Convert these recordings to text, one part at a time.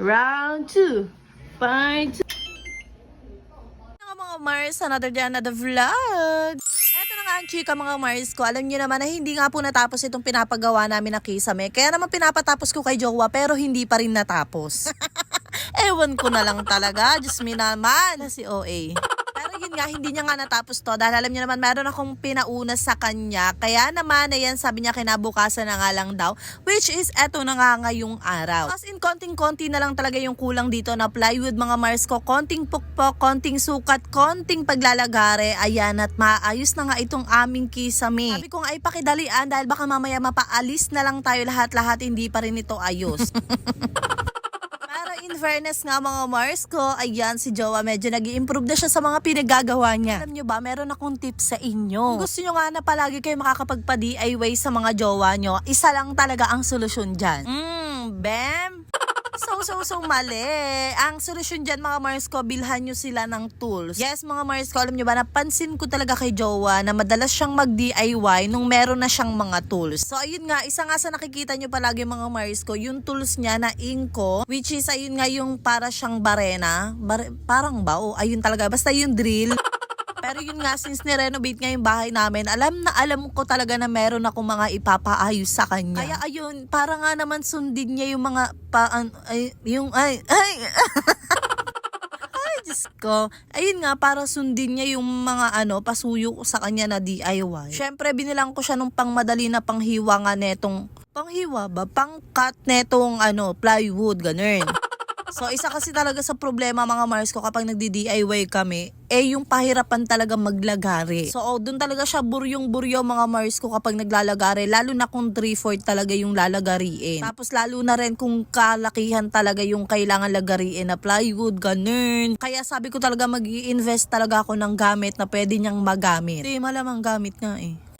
Round two. Part two. Mga mga Mars, another day, another vlog. Eto na nga ang chika mga Mars ko. Alam niyo naman na hindi nga po natapos itong pinapagawa namin na kisame. Kaya naman pinapatapos ko kay Jowa pero hindi pa rin natapos. Ewan ko na lang talaga. Diyos me naman. Na si OA. Yun nga, hindi niya nga natapos to. Dahil alam niyo naman, meron akong pinauna sa kanya. Kaya naman, ayan, sabi niya kinabukasan na nga lang daw. Which is, eto na nga ngayong araw. As in, konting-konti na lang talaga yung kulang dito na plywood mga Mars ko. Konting pukpok, konting sukat, konting paglalagare. Ayan, at maayos na nga itong aming kisame. Sabi ko nga, ipakidalian dahil baka mamaya mapaalis na lang tayo lahat-lahat. Hindi pa rin ito ayos. In fairness nga mga Mars ko, ayan si Jowa medyo nag improve na siya sa mga pinagagawa niya. Alam nyo ba, meron akong tips sa inyo. Kung gusto nyo nga na palagi kayo makakapagpa-DIY sa mga jowa nyo, isa lang talaga ang solusyon dyan. Mmm, bam! So, so, so, mali. Ang solusyon dyan, mga Mars ko, bilhan nyo sila ng tools. Yes, mga Mars ko, alam nyo ba, napansin ko talaga kay Jowa na madalas siyang mag-DIY nung meron na siyang mga tools. So, ayun nga, isa nga sa nakikita nyo palagi mga Mars ko, yung tools niya na inko, which is, ayun nga, yung para siyang barena. Bare, parang ba? O, ayun talaga. Basta yung drill. Pero yun nga, since ni-renovate nga yung bahay namin, alam na alam ko talaga na meron akong mga ipapaayos sa kanya. Kaya ayun, para nga naman sundin niya yung mga pa, an- ay, yung, ay, ay, ay, Diyos ko. Ayun nga, para sundin niya yung mga ano, pasuyo ko sa kanya na DIY. Siyempre, binilang ko siya nung pangmadali na panghiwa nga netong, panghiwa ba? Pang-cut netong ano, plywood, ganun. So, isa kasi talaga sa problema mga Mars ko kapag nagdi-DIY kami, eh yung pahirapan talaga maglagari. So, oh, dun talaga siya buryong-buryo mga Mars ko kapag naglalagari, lalo na kung 3-4 talaga yung lalagariin. Tapos lalo na rin kung kalakihan talaga yung kailangan lagariin na plywood, ganun. Kaya sabi ko talaga mag invest talaga ako ng gamit na pwede niyang magamit. Hindi, malamang gamit nga eh.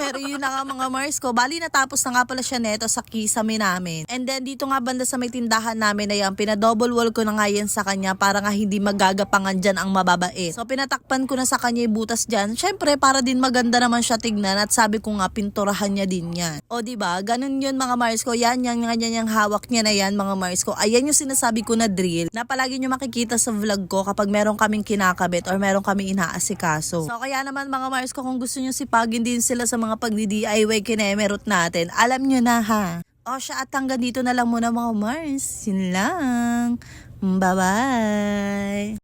Pero yun na nga mga Mars ko. Bali natapos na nga pala siya neto sa kisame namin. And then dito nga banda sa may tindahan namin na yan, pinadouble wall ko na nga yan sa kanya para nga hindi magagapangan dyan ang mababait. So pinatakpan ko na sa kanya yung butas dyan. Syempre para din maganda naman siya tignan at sabi ko nga pinturahan niya din yan. O di ba Ganun yun mga Mars ko. Yan, yan, yan, yan, yung hawak niya na yan mga Mars ko. Ayan yung sinasabi ko na drill na palagi nyo makikita sa vlog ko kapag meron kaming kinakabit or meron kaming inaasikaso. So kaya naman mga Mars ko kung gusto nyo sipagin din sila sa mga pagdi-DIY kinemerot natin, alam nyo na ha. O siya at hanggang dito na lang muna mga Mars. Yun lang. Bye-bye.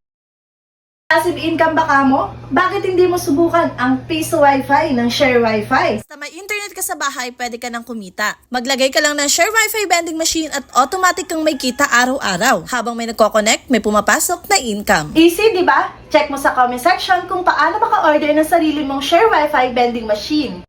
Passive income ba ka mo? Bakit hindi mo subukan ang Piso Wi-Fi ng Share Wi-Fi? Basta may internet ka sa bahay, pwede ka nang kumita. Maglagay ka lang ng Share Wi-Fi vending machine at automatic kang may kita araw-araw. Habang may nagko-connect, may pumapasok na income. Easy, di ba? Check mo sa comment section kung paano maka-order ng sarili mong Share Wi-Fi vending machine.